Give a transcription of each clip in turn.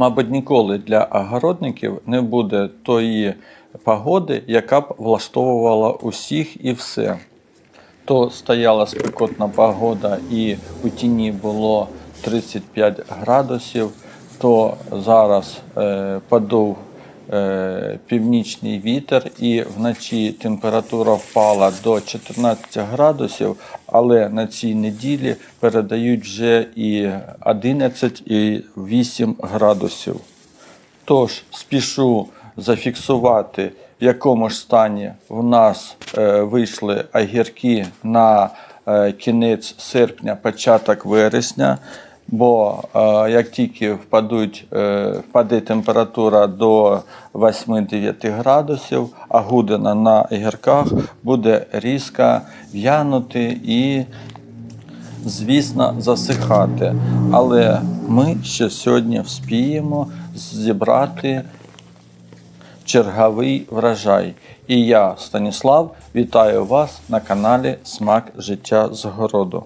Мабуть, ніколи для огородників не буде тої погоди, яка б влаштовувала усіх і все. То стояла спекотна погода і у тіні було 35 градусів, то зараз е, подув північний вітер і вночі температура впала до 14 градусів, але на цій неділі передають вже і 11 і 8 градусів. Тож спішу зафіксувати, в якому ж стані в нас е, вийшли огірки на е, кінець серпня, початок вересня. Бо е, як тільки впадуть, е, впаде температура до 8-9 градусів, а гудина на огірках буде різко в'янути і звісно, засихати. Але ми ще сьогодні вспіємо зібрати черговий врожай. І я, Станіслав, вітаю вас на каналі Смак життя з городу.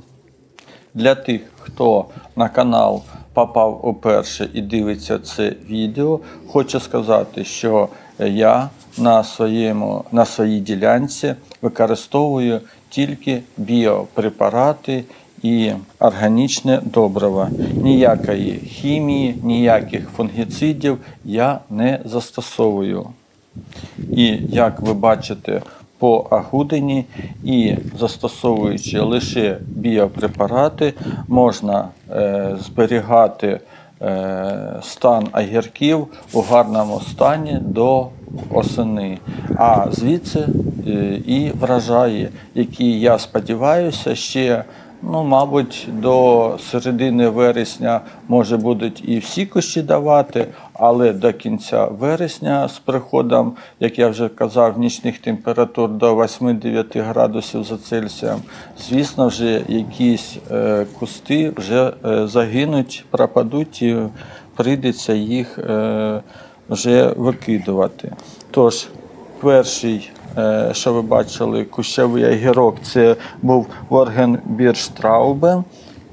Для тих, хто на канал попав уперше і дивиться це відео, хочу сказати, що я на, своєму, на своїй ділянці використовую тільки біопрепарати і органічне добриво. Ніякої хімії, ніяких фунгіцидів я не застосовую. І як ви бачите по агудині і застосовуючи лише біопрепарати, можна е, зберігати е, стан агірків у гарному стані до осени. А звідси е, і вражає, які я сподіваюся, ще. Ну, мабуть, до середини вересня може будуть і всі кущі давати, але до кінця вересня з приходом, як я вже казав, нічних температур до 8-9 градусів за Цельсієм, звісно, вже якісь е, кусти вже е, загинуть, пропадуть і прийдеться їх е, вже викидувати. Тож, перший що ви бачили, кущовий огірок, це був Воргенбірштраубе.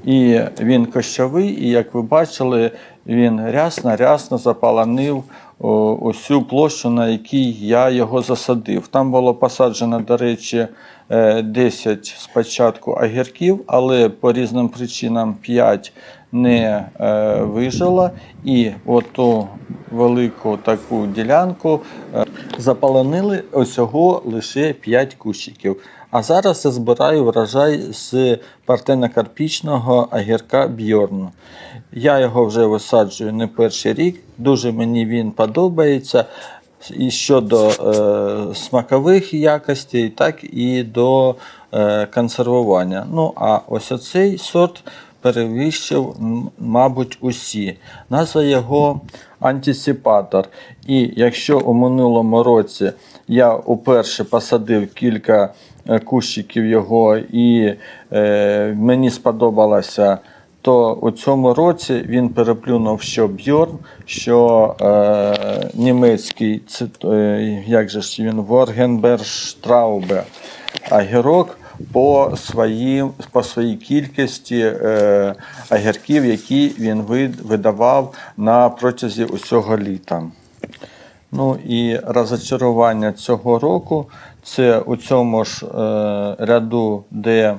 І він кощовий, і як ви бачили, він рясно-рясно запаланив усю площу, на якій я його засадив. Там було посаджено, до речі, е, 10 спочатку огірків, але по різним причинам 5 не е, вижило. І оту велику таку ділянку запалонили усього лише 5 кущиків. А зараз я збираю врожай з партенокарпічного огірка Бьорн. Я його вже висаджую не перший рік. Дуже мені він подобається. І щодо е, смакових якостей, так і до е, консервування. Ну, а ось оцей сорт перевищив, мабуть, усі. Назва його антисипатор. І якщо у минулому році я уперше посадив кілька е, кущиків його, і е, мені сподобалося, то у цьому році він переплюнув що Бьорн, що е, німецький, це, е, як же ж він, Воргенберштраубе, огірок по, своїм, по своїй кількості е, огірків, які він видавав на протязі усього літа. Ну і розочарування цього року це у цьому ж е, ряду, де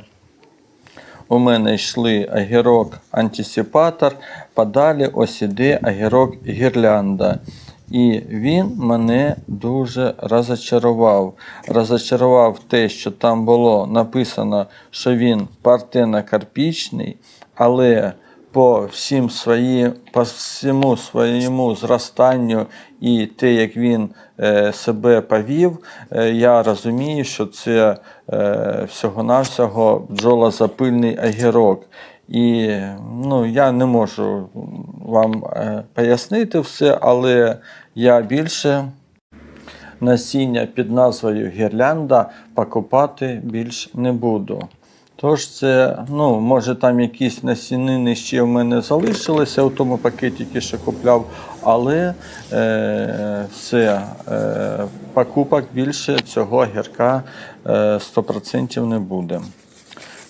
у мене йшли огірок антисипатор, подалі ось іде огірок гірлянда. І він мене дуже розочарував. Розочарував те, що там було написано, що він партенокарпічний, але по всім свої, по всьому своєму зростанню і те, як він е, себе повів, е, я розумію, що це е, всього-навсього бджолозапильний огірок. І ну, я не можу вам е, пояснити все, але я більше насіння під назвою гірлянда покупати більш не буду. Тож це, ну, може там якісь насінини ще в мене залишилися у тому пакетикі, що купляв, але е, все, е, покупок більше цього гірка е, 100% не буде.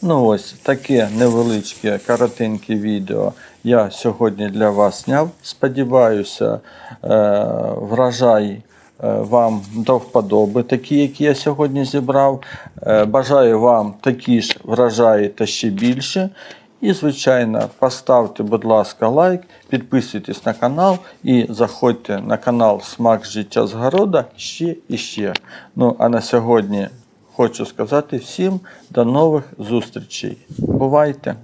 Ну ось таке невеличке, коротеньке відео я сьогодні для вас зняв. Сподіваюся, е, врожай е, вам до вподоби, такі, які я сьогодні зібрав. Е, Бажаю вам такі ж врожаї та ще більше. І, звичайно, поставте, будь ласка, лайк, підписуйтесь на канал і заходьте на канал Смак життя з города ще і ще. Ну а на сьогодні хочу сказати всім до нових зустрічей. Бувайте!